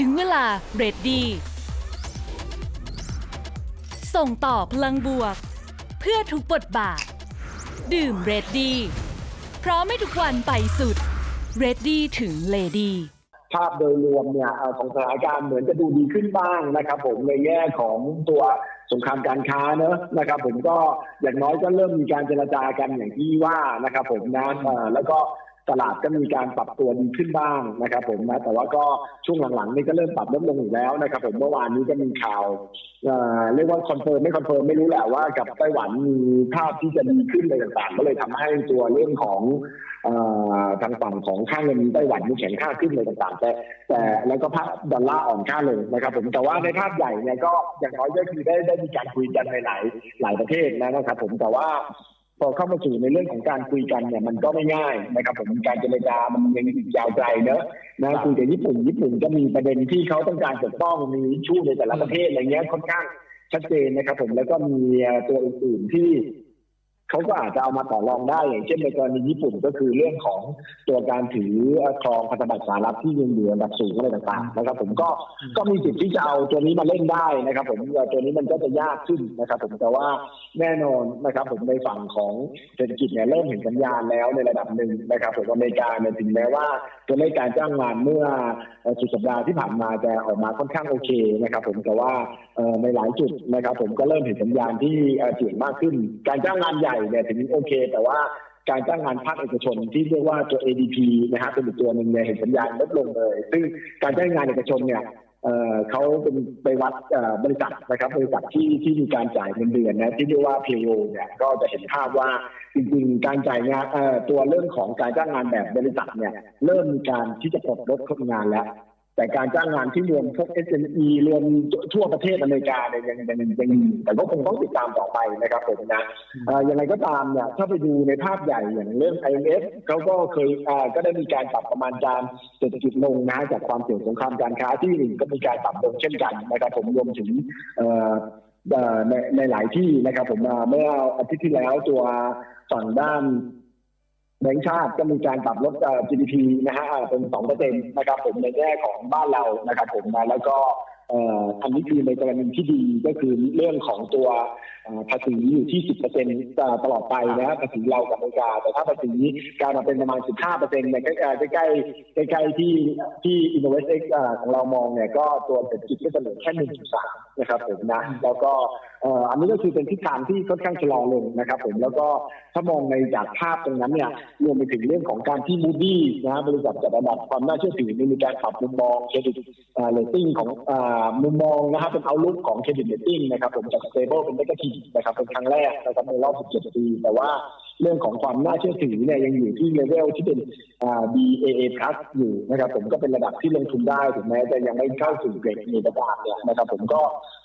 ถึงเวลาเรดดีส่งต่อพลังบวก เพื่อทุกบทบาท ดื่มเรดดีพร้อมให้ทุกวันไปสุดเรดดีถึงเลดีภาพโดยรวมเนี่ยของสถานการณ์เหมือนจะดูดีขึ้นบ้างนะครับ ผมในแง่ของตัวสงครามการค้าเนอะนะครับ ผมก็อย่างน้อยก็เริ่มมีการเจรจากันอย่างที่ว่านะครับ ผมนะแล้วก็ ตลาดก็มีการปรับตัวดีขึ้นบ้างนะครับ ผมนะแต่ว่าก็ช่วงหลังๆนี่ก็เริ่มปรับลดลงอยู่แล้วนะครับ ผมเมื่อวานนี้ก็มีข่าวเรียกว่าคอนเฟิร์มไม่คอนเฟิร์มไม่รู้แหละว่ากับไต้หวันมีภาพที่จะดีขึ้นอะไรต่างๆ ก็เลยทำให้ตัวเรื่องของอทางฝั่งของค่าเงินไต้หวันมีแข็งค่าขึ้นเลยต่างๆ แต่ แต่แล้วก็ภาพดอลลาร์อ่อนค่าลงนะครับ ผมแต่ว่าในภาพใหญ่เนี่ยก็อย่างน้อยก็คือได้ได้มีการคุยกันในหลายหลายประเทศนะครับ ผมแต่ว่า พอเข้ามาสู่ในเรื่องของการคุยกันเนี่ยมันก็ไม่ง่ายนะครับผมการเจรจามันยังอีกยาวไกลเนอะนะคุยกับญี่ปุ่นญี่ปุ่นก็มีประเด็นที่เขาต้องการปกป้องมีชู้ในแต่ละประเทศอะไรเงี้ยค่อนข้างชัดเจนนะครับผมแล้วก็มีตัวอื่นๆที่ เขาก็อาจจะเอามาต่อรองได้อย่างเช่นในกรณีญี่ปุ่นก็คือเรื่องของตัวการถือครองพันธบัตรสหรัฐที่ยังอยู่อันดับสูงอะไรต่างๆนะครับ ผมก็ก็มีสิทธิ์ที่จะเอาตัวนี้มาเล่นได้นะครับ ผมตัวนี้มันก็จะยากขึ้นนะครับ ผมแต่ว่าแน่นอนนะครับ ผมในฝั่งของเศรษฐกิจเนี่ยเริ่มเห็นสัญญาณแล้วในระดับหนึ่งนะครับผมอเมริกาเนี่ยถึงแม้ว่าตัวเลขการจ้างงานเมื่อสุดสัปดาห์ที่ผ่านมาจะออกมาค่อนข้างโอเคนะครับ ผมแต่ว่าในหลายจุดนะครับ ผมก็เริ่มเห็นสัญญาณที่เอ่อเสี่ยงมากขึ้น การจ้างงานใหญ่เนี่ยถึงโอเค แต่ว่าการจ้างงานภาคเอกชนที่เรียกว่าตัว ADP นะฮะเป็นตัวหนึ่งเนี่ยเห็นสัญญาณลดลงเลย ซึ่งการจ้างงานเอกชนเนี่ยเออเขาเป็นไปวัดบริษัทนะครับบริษัทที่ที่มีการจ่ายเงินเดือนนะที่เรียกว่า payroll เนี่ยก็จะเห็นภาพว่าจริงๆ การจ่ายงานเอ่อตัวเรื่องของการจ้างงานแบบบริษัทเนี่ยเริ่มมีการที่จะปลดลดคนงานแล้ว แต่การจ้างงานที่รวมพวก SME รวมทั่วประเทศอเมริกาเนี่ยยังยังยังมีแต่ก็คงต้องติดตามต่อไปนะครับผมนะเอ่อยังไงก็ตามเนี่ยถ้าไปดูในภาพใหญ่อย่างเรื่อง IMF เขาก็เคยก็ได้มีการปรับประมาณการเศรษฐกิจลงนะจากความเสี่ยงสงครามการค้าที่ก็มีการปรับลงเช่นกันนะครับผมรวมถึงในในหลายที่นะครับผมเมื่ออาทิตย์ที่แล้วตัวฝั่งด้าน แบงก์ชาติก็มีการปรับลด GDP นะฮะเป็นสองเปอร์เซ็นต์นะครับผมในแง่ของบ้านเรานะครับผมนะแล้วก็อันนี้คือในกรณีที่ดีก็คือเรื่องของตัวภาษีอยู่ที่ 10เปอร์เซ็นต์ตลอดไปนะฮะภาษีเรากับอเมริกา แต่ถ้าภาษีการมาเป็นประมาณ 15เปอร์เซ็นต์เนี่ยใกล้ใกล้ใกล้ใกล้ๆที่ที่ Innovate X อ่าของเรามองเนี่ยก็ตัวเศรษฐกิจก็จะเหลือแค่ 1.3นะครับผมนะแล้วก็เอ่ออันนี้ก็คือเป็นทิศทางที่ค่อนข้างชะลอลงนะครับ ผมแล้วก็ถ้ามองในจากภาพตรงนั้นเนี่ยรวมไปถึงเรื่องของการที่มูดี้นะฮะบริษัทจัดอันดับความน่าเชื่อถือเนี่ยมีการปรับมุมมองเครดิตเรตติ้งของอ่ามุมมองนะครับเป็นเอาลุกของเครดิตเรตติ้งนะครับผมจาก stable เป็น negative นะครับเป็นครั้งแรกนะครับในรอบ 17 ปีแต่ว่า เรื่องของความน่าเชื่อถือเนี่ยยังอยู่ที่เลเวลที่เป็น BAA plus อยู่นะครับผมก็เป็นระดับที่ลงทุนได้ถึงแม้จะยังไม่เข้าสู่เกรดเอระดับเนี่ยนะครับผมก็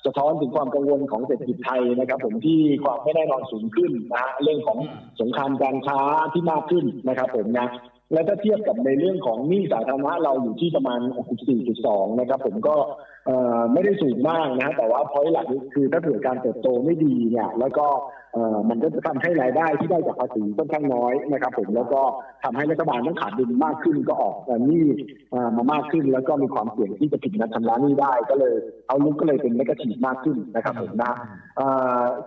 สะท้อนถึงความกังวลของเศรษฐกิจไทยนะครับผมที่ความไม่แน่นอนสูงขึ้นนะเรื่องของสงครามการค้าที่มากขึ้นนะครับผมนะและถ้าเทียบกับในเรื่องของหนี้สาธารณะเราอยู่ที่ประมาณ 64.2 นะครับผมก็ ไม่ได้สูงมากนะแต่ว่าพอยหลักคือถ้าเผื่อการเติบโตไม่ดีเนี่ยแล้วก็มันก็จะทำให้รายได้ที่ได้จากภาษีค่อนข้างน้อยนะครับผมแล้วก็ทำให้รัฐบาลต้องขาดดุลมากขึ้นก็ออกหนี้มามากขึ้น แล้วก็มีความเสี่ยงที่จะผิดนัดชำระหนี้ได้ก็เลยเอาลุกก็เลยเป็นนักทีมากขึ้นนะครับผมนะ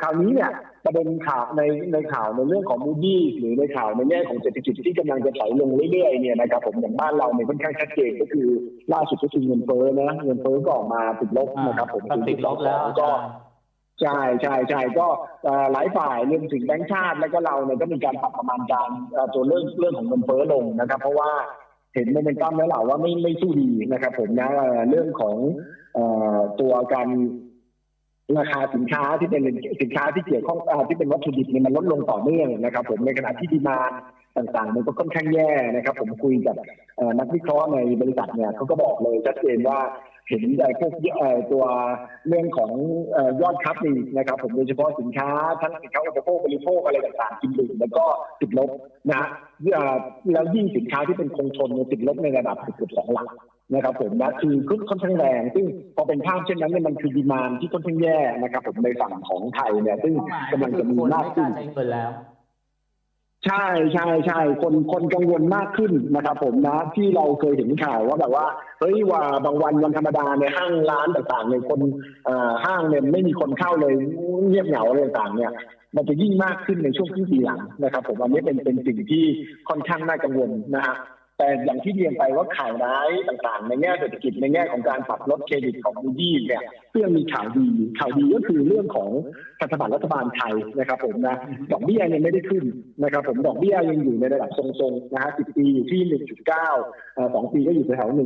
คราวนี้เนี่ยประเด็นข่าวในในข่าวในเรื่องของมูดี้หรือในข่าวในแง่ของเศรษฐกิจที่กำลังจะถอยลงเรื่อยๆเนี่ยนะครับผมอย่างบ้านเราเนี่ยค่อนข้างชัดเจนก็คือล่าสุดก็คือเงินเฟ้อนะเงินเฟ้อก็ออกมาติดลบนะครับ ผมก็ติดลบแล้วอาก็จารย์ใช่ใช่ใช่ก็เอ่อหลายฝ่ายรวมถึงแบงก์ชาติแล้วก็เราเนี่ยก็มีการปรับประมาณการเอ่อตัวเรื่องเรื่องของเงินเฟ้อลงนะครับ เพราะว่าเห็นโมเมนตัมแล้วแหละว่าไม่ไม่สู้ดีนะครับ ผมนะเอ่อเรื่องของเอ่อตัวการราคาสินค้าที่เป็นสินค้าที่เกี่ยวข้องอ่าที่เป็นวัตถุดิบเนี่ยมันลดลงต่อเนื่องนะครับ ผมในขณะที่ดีมานต่างๆ มันก็ค่อนข้างแย่นะครับ ผมคุยกับเอ่อนักวิเคราะห์ในบริษัทเนี่ยเขาก็บอกเลยชัดเจนว่า เห็นไอ้พวกตัวเรื่องของยอดคัพนี่นะครับ ผมโดยเฉพาะสินค้าทั้งสินค้าอุปโภคบริโภคอะไรต่างๆกินดื่มแล้วก็ติดลบนะฮะแล้วยิ่งสินค้าที่เป็นคงทนติดลบในระดับเกือบสองหลักนะครับผมนะคือค่อนข้างแรง ซึ่งพอเป็นภาพเช่นนั้นเนี่ยมันคือดีมานที่ค่อนข้างแย่นะครับผมในฝั่งของไทยเนี่ยซึ่งกำลังจะมีนมากไม่กขึ้ล้านใช้เงินแล้ว ใช่ใช่ใช่คนคนกังวลมากขึ้นนะครับผมนะที่เราเคยเห็นข่าวว่าแบบว่าเฮ้ยว่าบางวันวันธรรมดาในห้างร้านต่างๆเนี่ยคนห้างเนี่ยไม่มีคนเข้าเลยเงียบเหงาอะไรต่างๆเนี่ยมันจะยิ่งมากขึ้นในช่วงครึ่งปีหลังนะครับ ผมอันนี้เป็นเป็นสิ่งที่ค่อนข้างน่ากังวลนะฮะแต่อย่างที่เรียนไปว่าข่าวร้ายต่างๆ ในแง่เศรษฐกิจในแง่ของการปรับลดเครดิตของมูดี้เนี่ยเพื่อมีข่าวดีข่าวดีก็คือเรื่องของ พันธบัตรรัฐบาลไทยนะครับผมนะดอกเบี้ยยังไม่ได้ขึ้นนะครับผมดอกเบี้ยยังอยู่ในระดับทรงๆนะฮะ10ปีอยู่ที่1.9เอ่อสองปีก็อยู่แถวๆ1.4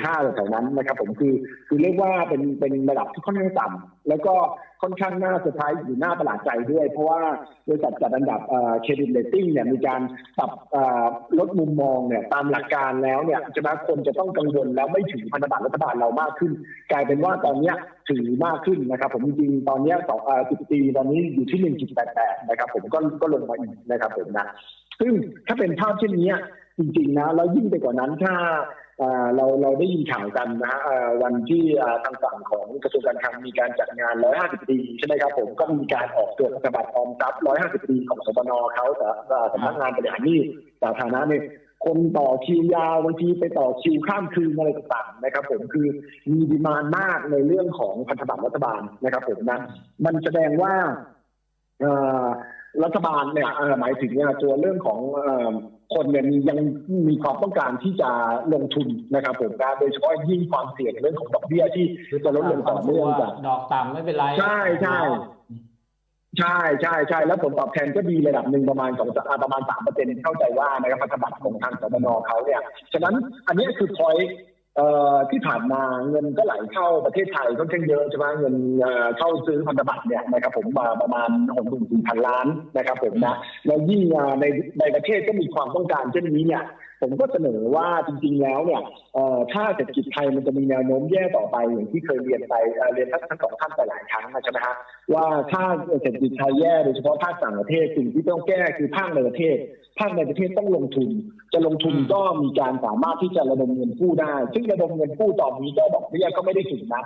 1.5แถวๆนั้นนะครับผมคือคือเรียกว่าเป็นเป็นระดับที่ค่อนข้างต่ำแล้วก็ค่อนข้างน่าเซอร์ไพรส์อยู่น่าประหลาดใจด้วย เพราะว่าบริษัทจัดอันดับเครดิตเรตติ้งเนี่ยมีการปรับเอ่อลดมุมมองเนี่ยตามหลักการแล้วเนี่ยจะมาคนจะต้องกังวลแล้วไม่ถือพันธบัตรรัฐบาลเรามากขึ้น กลายเป็นว่าตอนเนี้ย ถือมากขึ้นนะครับผมจริงๆตอนนี้สองสิบปีตอนนี้อยู่ที่1.88นะครับผมก็ก็ลงมาอีกนะครับผมนะซึ่งถ้าเป็นภาพเช่นนี้จริงๆนะแล้วยิ่งไปกว่านั้นถ้าเราเราได้ยินข่าวกันนะวันที่ทางฝั่งของกระทรวงการคลังมีการจัดงาน 150 ปีใช่ไหมครับผมก็มีการออกตัวพันบัตรออมทรัพย์ 150 ปีของสปนเขาแต่สำนักงานบริหารหนี้สาธารณะเนี่ย คนต่อคิวยาวบางทีไปต่อคิวข้ามคืนอะไรต่างๆนะครับ ผมคือมีดีมานมากในเรื่องของพันธบัตรรัฐบาลนะครับ ผมนะมันแสดงว่าเอ่อรัฐบาลเนี่ยเอ่อหมายถึงเนี่ยตัวเรื่องของเอ่อคนเนี่ยมียังมีความต้องการที่จะลงทุนนะครับผมนะโดยเฉพาะยิ่งความเสี่ยงเรื่องของดอกเบี้ยที่จะลดลงต่อเนื่องจากดอกต่ำไม่เป็นไรใช่ใช่ ใช่ใช่ใช่แล้วผลตอบแทนก็ดีระดับหนึ่งประมาณสองประมาณสามเปอร์เซ็นต์เข้าใจว่านะครับพันธบัตรของทางสบนเขาเนี่ยฉะนั้นอันนี้คือพอยที่ผ่านมาเงินก็ไหลเข้าประเทศไทยค่อนข้างเยอะใช่ไหมเงินเข้าซื้อพันธบัตรเนี่ยนะครับผมมาประมาณหกหมื่นสี่พันล้านนะครับผมนะแล้วยิ่งในในประเทศก็มีความต้องการเช่นนี้เนี่ย ผมก็เสนอว่าจริงๆแล้วเนี่ยเอ่อถ้าเศรษฐกิจไทยมันจะมีแนวโน้มแย่ต่อไปอย่างที่เคยเรียนไปเอ่อเรียนทั้งทั้งสองท่านไปหลายครั้งนะใช่ไหมฮะว่าถ้าเศรษฐกิจไทยแย่โดยเฉพาะภาคต่างประเทศสิ่งที่ต้องแก้คือภาคในประเทศภาคในประเทศต้องลงทุน จะลงทุนก็มีการสามารถที่จะระดมเงินกู้ได้ ซึ่งระดมเงินกู้ตอนนี้ก็ดอกเบี้ยก็ไม่ได้สูงนัก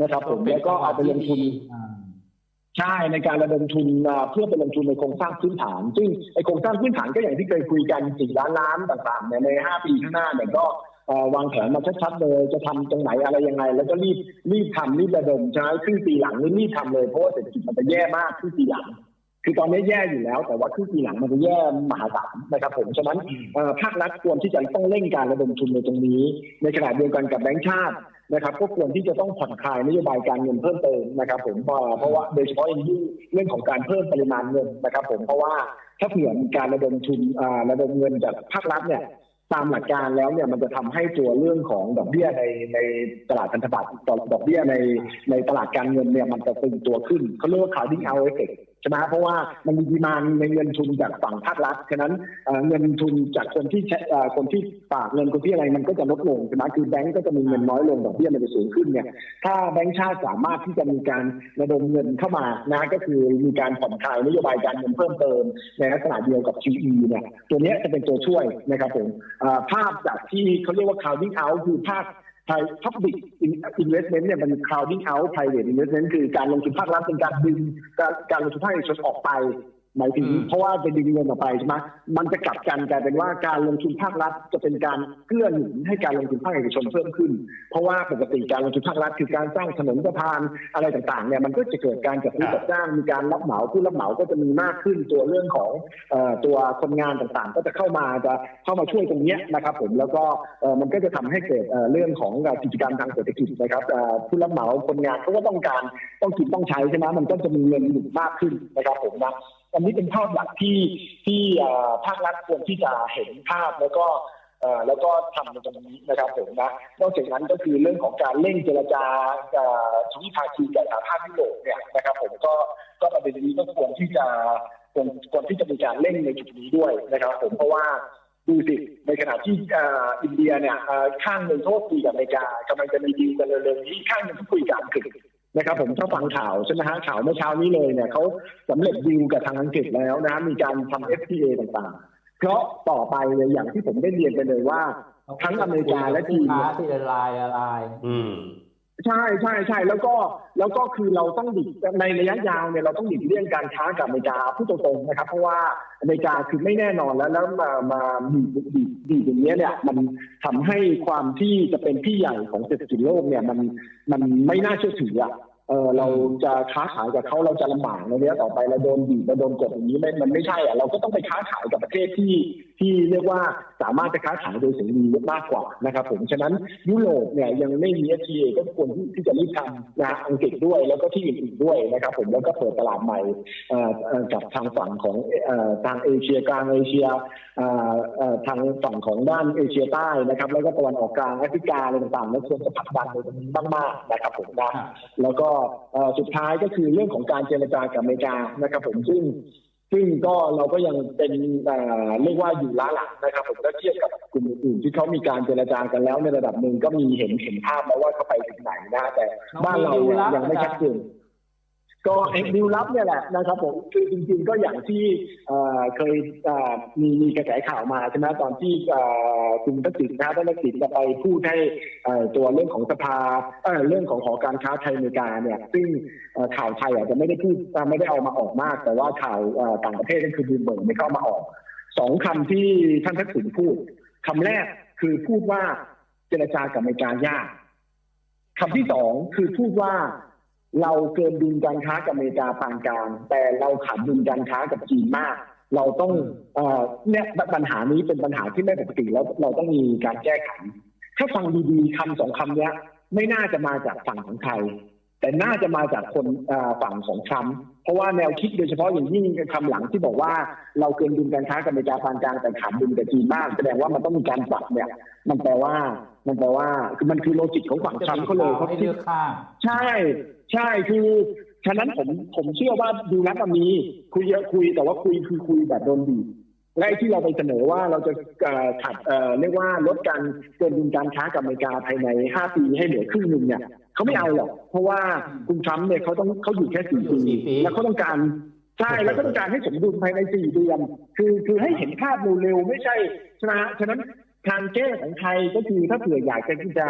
นะครับ ผมแล้วก็เอาไปลงทุนอ่า ใช่ในการระดมทุนเพื่อไปลงทุนในโครงสร้างพื้นฐาน ซึ่งไอโครงสร้างพื้นฐานก็อย่างที่เคยคุยกันสี่ล้านล้านต่างๆเนี่ยในห้าปีข้างหน้าเนี่ยก็วางแผนมาชัดๆเลยจะทำตรงไหนอะไรยังไง แล้วก็รีบรีบทำรีบระดมใช่ครึ่งปีหลังนี่รีบทำเลยเพราะว่าเศรษฐกิจมันจะแย่มากครึ่งปีหลัง คือตอนนี้แย่อยู่แล้ว แต่ว่าครึ่งปีหลังมันจะแย่มหาศาลนะครับผมฉะนั้นภาครัฐควรที่จะต้องเร่งการระดมทุนในตรงนี้ ในขณะเดียวกันกับแบงก์ชาติ นะครับก็ควรที่จะต้องผ่อนคลายนโยบายการเงินเพิ่มเติมนะครับ ผมเพราะว่าโดยเฉพาะอย่างยิ่งเรื่องของการเพิ่มปริมาณเงินนะครับ ผมเพราะว่าถ้าเผื่อมีการระดมทุนระดมเงินจากภาครัฐเนี่ยตามหลักการแล้วเนี่ยมันจะทำให้ตัวเรื่องของดอกเบี้ยในในตลาดพันธบัตรดอกเบี้ยในในตลาดการเงินเนี่ยมันจะตึงตัวขึ้นเขาเรียกว่า crowding out effect ช่ไหมเพราะว่ามันมีดีมานในเงินทุนจากฝั่งภาครัฐฉะนั้นเงินทุนจากคนที่ใช้คนที่ฝากเงินคนที่อะไรมันก็จะลดลงใช่ไหมคือแบงก์ก็จะมีเงินน้อยลงดอกเบี้ยมันจะสูงขึ้นเนี่ยถ้าแบงก์ชาติสามารถที่จะมีการระดมเงินเข้ามานะก็คือมีการผ่อนคลายนโยบายการเงินเพิ่มเติมในลักษณะเดียวกับ QE เนี่ยตัวเนี้ยจะเป็นตัวช่วยนะครับผมภาพจากที่เขาเรียกว่า crowding out คือภาค ไทยพับบิกอินเวสเมนต์เนี่ยมัน crowding out private investment คือการลงทุนภาครัฐเป็นการดึงการการลงทุนภาคเอกชนออกไป หมายถึงอืมเพราะว่าไปดึงเงินออกไปใช่ไหมมันจะกลับกันกลายเป็นว่าการลงทุนภาครัฐจะเป็นการเกื้อหนุนให้การลงทุนภาคเอกชนเพิ่มขึ้น เพราะว่าปกติการลงทุนภาครัฐคือการสร้างถนนสะพานอะไรต่างๆเนี่ยมันก็จะเกิดการจัดซื้อจัดจ้างมีการรับเหมาผู้รับเหมาก็จะมีมากขึ้นตัวเรื่องของเอ่อตัวคนงานต่างๆ ก็จะเข้ามาจะเข้ามาช่วยตรงเนี้ยนะครับผมแล้วก็เอ่อมันก็จะทำให้เกิดเอ่อเรื่องของเอ่อกิจกรรมทางเศรษฐกิจนะครับเอ่อผู้รับเหมาคนงานเขาก็ต้องการต้องกินต้องใช้ใช่ไหมมันก็จะมีเงินหมุนมากขึ้นนะครับผมนะ อันนี้เป็นภาพหลักที่ที่ภาครัฐควรที่จะเห็นภาพแล้วก็แล้วก็ทำในตรงนี้นะครับผมนะนอกจากนั้นก็คือเรื่องของการเร่งเจรจากับทวิภาคีกับสหภาพยุโรปเนี่ยนะครับผมก็ก็ประเด็นนี้ก็ควรที่จะควรควรที่จะมีการเร่งในจุดนี้ด้วยนะครับ ผมเพราะว่าดูสิในขณะที่อินเดียเนี่ยข้างหนึ่งเขาก็คุยกับอเมริกากำลังจะมีดีลกันเร็วๆนี้ข้างหนึ่งก็คุยกับอังกฤษ นะครับผมถ้าฟังข่าวใช่ไหมฮะข่าวเมื่อเช้านี้เลยเนี่ยเขาสำเร็จดีลกับทางอังกฤษแล้วนะมีการทำ FTA ต่างๆ เพราะต่อไปเลยอย่างที่ผมได้เรียนไปเลยว่า ทั้งอเมริกาและจีนค้าเนี่ยที่ละลายละลาย อืม ใช่ใช่ใช่แล้วก็แล้วก็คือเราต้องดิในระยะยาวเนี่ยเราต้องดิเลี่ยงการค้ากับอเมริกาพูดตรงๆนะครับ เพราะว่าอเมริกาคือไม่แน่นอนแล้วแล้วมามาบีบบีบบีบอย่างเงี้ยเนี่ยมันทำให้ความที่จะเป็นพี่ใหญ่ของเศรษฐกิจโลกเนี่ยมันมันไม่น่าเชื่อถืออะเออเราจะค้าขายกับเขาเราจะลำบากในระยะต่อไปเราโดนบีบเราโดนกดอย่างนี้ไม่มันไม่ใช่อะเราก็ต้องไปค้าขายกับประเทศที่ ที่เรียกว่าสามารถจะค้าขายโดยเสรีมากกว่านะครับผมฉะนั้นยุโรปเนี่ยยังไม่มี FTA ก็ควรที่จะรีบทำนะอังกฤษด้วยแล้วก็ที่อื่นๆด้วยนะครับผมแล้วก็เปิดตลาดใหม่เอ่อเอ่อกับทางฝั่งของเอ่อทางเอเชียกลางเอเชียเอ่อทางฝั่งของด้านเอเชียใต้นะครับ แล้วก็ตะวันออกกลางแอฟริกาอะไรต่างๆแล้วควรจะผลักดันในตรงนี้มากๆนะครับผมนะแล้วก็เอ่อสุดท้ายก็คือเรื่องของการเจรจากับอเมริกานะครับผมซึ่ง ซึ่งก็เราก็ยังเป็นเรียกว่าอยู่ล้าหลังนะครับผมถ้าเทียบกับกลุ่มอื่นที่เขามีการเจรจากันแล้วในระดับหนึ่งก็มีเห็นเห็นภาพแล้วว่าเขาไปถึงไหนนะแต่บ้านเรายังไม่ชัดเจน ก็เอ็กดิวลับเนี่ยแหละนะครับผมคือจริงๆก็อย่างที่เคยมีมีกระแสข่าวมาใช่ไหมตอนที่คุณทักษิณนะท่านทักษิณจะไปพูดให้ตัวเรื่องของสภาเรื่องของหอการค้าไทยอเมริกาเนี่ยซึ่งข่าวไทยอาจจะไม่ได้พูดไม่ได้เอามาออกมาก แต่ว่าข่าวต่างประเทศก็คือบูมเบิร์กไม่เข้ามาออกสองคำที่ท่านทักษิณพูดคำแรกคือพูดว่าเจรจากับอเมริกายากคำที่สองคือพูดว่า เราเกินดุลการค้ากับอเมริกาปานกลางแต่เราขาดดุลการค้ากับจีนมาก เราต้องเอ่อเนี่ยปัญหานี้เป็นปัญหาที่ไม่ปกติแล้วเราต้องมีการแก้ไขถ้าฟังดีๆคำสองคำเนี้ยไม่น่าจะมาจากฝั่งของไทย แต่น่าจะมาจากคนเอ่อฝั่งของทรัมป์เพราะว่าแนวคิดโดยเฉพาะอย่างยิ่งคำหลังที่บอกว่าเราเกินดุลการค้ากับอเมริกาปานกลางแต่ขาดดุลกับจีนมาก แสดงว่ามันต้องมีการปรับเนี่ย มันแปลว่ามันแปลว่าคือมันคือโลจิกของฝั่งทรัมป์เขาเลยเขาให้คิเลืดอกข้างใช่ ใช่คือฉะนั้นผมผมเชื่อว่าดูนัดมี คุยเยอะคุยแต่ว่าคุยคือคุยแบบโดนบีบและไอ้ที่เราไปเสนอว่าเราจะเอ่อขัดเอ่อเรียกว่าลดการเกินดุลการค้ากับอเมริกาภายใน 5 ปีให้เหลือครึ่งหนึ่งเนี่ยเขาไม่เอาหรอกเพราะว่าคุณทรัมป์เนี่ยเขาต้องเขาอยู่แค่สี่อยู่ปีสี่ปีแล้วเขาต้องการใช่แล้วก็ต้องการให้สมดุลภายในสี่เดือนคือคือให้เห็นภาพเร็วๆไม่ใช่ชนะฉะนั้นทางแก้ของไทยก็คือถ้าเผื่ออยากจะที่จะ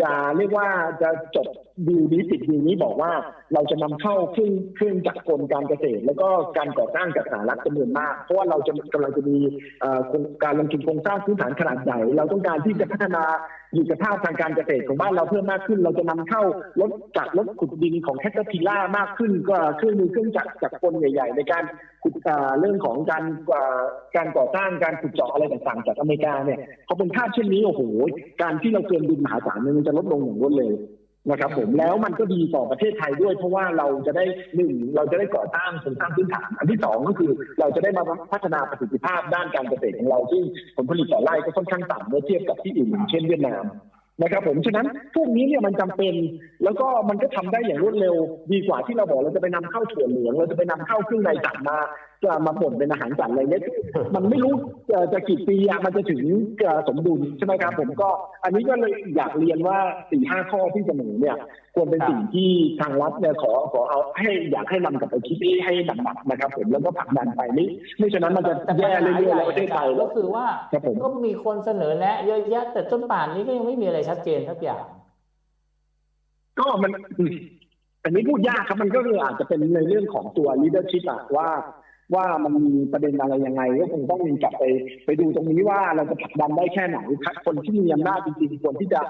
จะเรียกว่าจะจบดีนี้ติดดีนี้บอกว่าเราจะนำเข้าเครื่องเครื่องจักรกลการเกษตร แล้วก็การก่อสร้างจากสหรัฐจำนวนมาก เพราะว่าเราจะกำลังจะมีการลงทุนโครงสร้างพื้นฐานขนาดใหญ่ เราต้องการที่จะพัฒนาหยุดภาพทางการเกษตรของบ้านเราเพิ่มมากขึ้น เราจะนำเข้ารถจักรรถขุดดินของแคทเตอร์พิล่ามากขึ้น ก็เครื่องมือเครื่องจักรจักรกลใหญ่ ๆ ในการขุดเรื่องของการการก่อสร้างการขุดเจาะอะไรต่างๆ จากอเมริกาเนี่ยพอเป็นภาพเช่นนี้โอ้โหการที่เราเกินดุลมหาศาลเนี่ยมันจะลดลงอย่างรวดเร็ว นะครับผมแล้วมันก็ดีต่อประเทศไทยด้วย เพราะว่าเราจะได้หนึ่งเราจะได้ก่อสร้างโครงสร้างพื้นฐานอันที่สองก็คือ เราจะได้มาพัฒนาประสิทธิภาพด้านการเกษตรของเราซึ่งผลผลิตต่อไร่ก็ค่อนข้างต่ำเมื่อเทียบกับที่อื่นอย่างเช่นเวียดนามนะครับผมฉะนั้นพวกนี้เนี่ยมันจำเป็น แล้วก็มันก็ทำได้อย่างรวดเร็ว ดีกว่าที่เราบอกเราจะไปนำเข้าถั่วเหลืองเราจะไปนำเข้าเครื่องในสัตว์มา จะมาบ่นเป็นอาหารสัตว์อะไรเนี่ยมันไม่รู้เอ่อจะกี่ปีอะมันจะถึงเอ่อสมดุลใช่ไหมครับผมก็ อันนี้ก็เลยอยากเรียนว่าสี่ห้าข้อที่เสนอเนี่ยควรเป็นสิ่งที่ทางรัฐเนี่ยขอขอเอาให้อยากให้นำกลับไปคิดให้หนักๆนะครับ ผมแล้วก็ผลักดันไปไม่ไม่ฉะนั้นมันจะแต่ปัญแย่หาเรื่อยๆใหญ่แล้วประเทศไทยก็คือว่าครับผมก็มีคนเสนอแนะเยอะแยะแต่จนป่านนี้ก็ยังไม่มีอะไรชัดเจนสักอย่าง ก็มันอืมอันนี้พูดยากครับมันก็คืออาจจะเป็นในเรื่องของตัว leadership อะว่า ว่ามันมีประเด็นอะไรยังไงก็คงต้องมีกลับไปไปดูตรงนี้ว่าเราจะผลักดันได้แค่ไหนคนที่มีอำนาจจริงๆควรที่จะ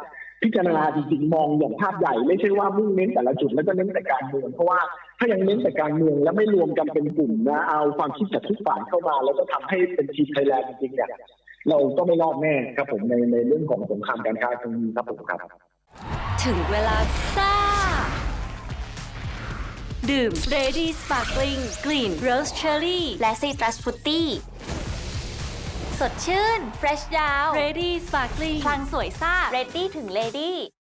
พิจารณาจริงๆมองอย่างภาพใหญ่ ไม่ใช่ว่ามุ่งเน้นแต่ละจุดแล้วก็เน้นแต่การเมืองเพราะว่าถ้ายังเน้นแต่การเมืองแล้วไม่รวมกันเป็นกลุ่มนะเอาความคิดจากทุกฝ่ายเข้ามา แล้วก็ทำให้เป็นทีมไทยแลนด์จริงๆเนี่ยเราก็ไม่รอดแน่ครับผมในในเรื่องของสงครามการค้าครั้งนี้ครับผมครับ ถึงเวลาซ่า ดื่ม Ready Sparkling Green Rose Cherry และซีตรัสฟรุตตี้สดชื่นเฟรชยาว Ready Sparkling พลังสวยซ่าเรดดี้ถึงเลดี้